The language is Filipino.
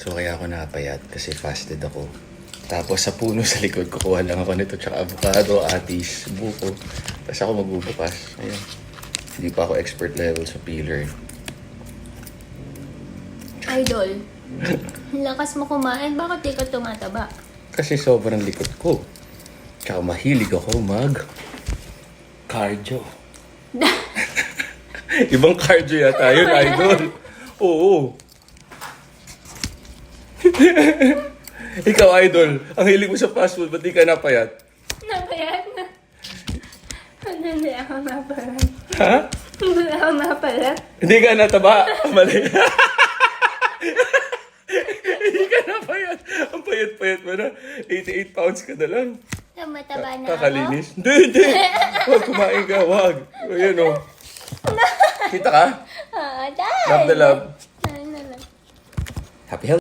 So kaya ako napayat kasi fasted ako. Tapos sa puno sa likod, kukuha lang ako nito tsaka avocado, atis, buko. Tapos ako magbubukas. Ayan. Hindi pa ako expert level sa peeler. Idol. Lakas mo kumain. Bakit di ka tumataba? Kasi sobrang likod ko. Tsaka mahilig ako mag cardio. Ibang cardio yata yun, idol. Oo. Ikaw, idol, ang hilig mo sa fast food, ba't di ka napayat? Napayat na. Hindi ako napalat. Ha? Hindi ako napalat. Hindi ka nataba. Mali. Hindi ka napayat. Ang payat-payat mo na. 88 pounds ka na lang. Tumataba na ako. Kakalinis. Hindi, hindi. Huwag kumain ka, huwag. Ayan o. Kita ka? Ah, dahil. Love the love. Dahil na lang. Happy health.